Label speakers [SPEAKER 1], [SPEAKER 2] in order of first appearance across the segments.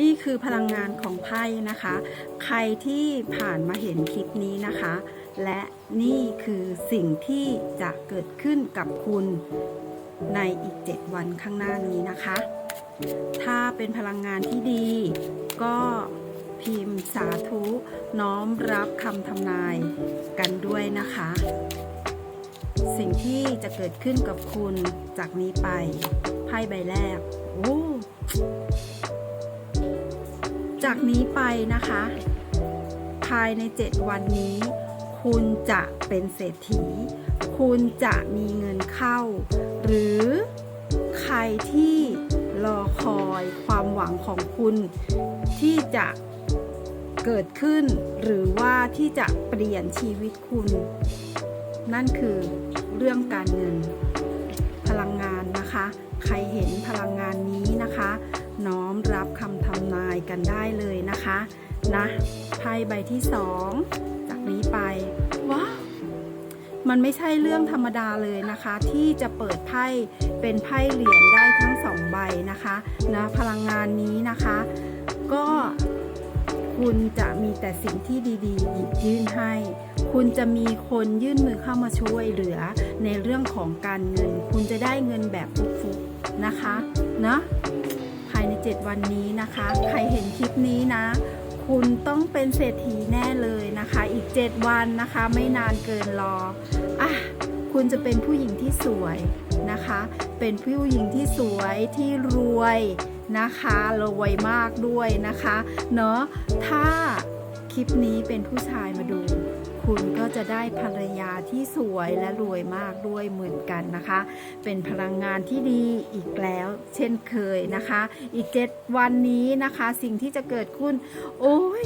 [SPEAKER 1] นี่คือพลังงานของไพ่นะคะ ใครที่ผ่านมาเห็นคลิปนี้นะคะ และนี่คือสิ่งที่จะเกิดขึ้นกับคุณในอีก 7 วันข้างหน้านี้นะคะ ถ้าเป็นพลังงานที่ดี ก็พิมพ์สาธุ น้อมรับคำทำนายกันด้วยนะคะ สิ่งที่จะเกิดขึ้นกับคุณจากนี้ไปไพ่ใบแรก จากนี้ไปนะคะ ภายใน 7 วันนี้ คุณจะเป็นเศรษฐี คุณจะมีเงินเข้า หรือใครที่รอคอยความหวังของคุณ ที่จะเกิดขึ้น หรือว่าที่จะเปลี่ยนชีวิตคุณ นั่นคือเรื่องการเงิน กันได้เลยนะคะนะไพ่ใบที่สองจากนี้ไปว้าวมันไม่ใช่เรื่องธรรมดาเลยนะคะ ที่จะเปิดไพ่เป็นไพ่เหรียญได้ทั้งสองใบนะคะนะพลังงานนี้นะคะ ก็คุณจะมีแต่สิ่งที่ดีๆหยิบยื่นให้ คุณจะมีคนยื่นมือเข้ามาช่วยเหลือในเรื่องของการเงิน คุณจะได้เงินแบบฟุกๆนะคะ นะภายใน 7 วันนี้นะคะ ใครเห็นคลิปนี้นะ คุณต้องเป็นเศรษฐีแน่เลยนะคะ อีก 7 วันนะคะไม่นานเกินรออะคุณจะเป็นผู้หญิงที่สวยนะคะ เป็นผู้หญิงที่สวยที่รวยนะคะรวยมากด้วยนะคะ เนาะถ้าคลิปนี้เป็นผู้ชายมาดู คุณก็จะได้ภรรยาที่สวยและรวยมากด้วยเหมือนกันนะคะ เป็นพลังงานที่ดีอีกแล้ว เช่นเคยนะคะ อีก 7 วันนี้นะคะ สิ่งที่จะเกิดขึ้น โอ้ย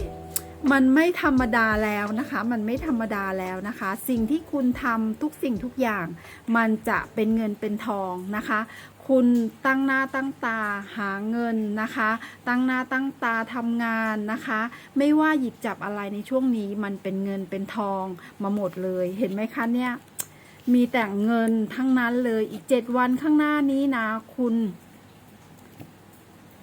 [SPEAKER 1] มันไม่ธรรมดาแล้วนะคะ มันไม่ธรรมดาแล้วนะคะ สิ่งที่คุณทำทุกสิ่งทุกอย่าง มันจะเป็นเงินเป็นทองนะคะ คุณตั้งหน้าตั้งตาหาเงินนะคะ ตั้งหน้าตั้งตาทำงานนะคะ ไม่ว่าหยิบจับอะไรในช่วงนี้มันเป็นเงินเป็นทองมาหมดเลย เห็นไหมคะเนี่ย มีแต่เงินทั้งนั้นเลยอีกเจ็ดวันข้างหน้านี้นะ คุณ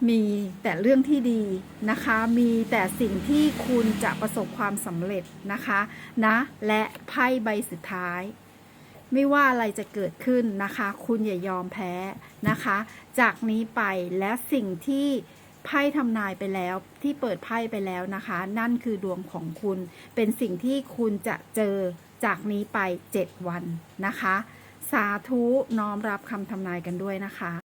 [SPEAKER 1] มีแต่เรื่องที่ดีนะคะ มีแต่สิ่งที่คุณจะประสบความสำเร็จนะคะนะ และไพ่ใบสุดท้าย ไม่ว่าอะไรจะเกิดขึ้นนะคะ คุณอย่ายอมแพ้นะคะ จากนี้ไปและสิ่งที่ไพ่ทำนายไปแล้วที่เปิดไพ่ไปแล้วนะคะ นั่นคือดวงของคุณ เป็นสิ่งที่คุณจะเจอจากนี้ไป 7 วันนะคะ สาธุน้อมรับคำทำนายกันด้วยนะคะ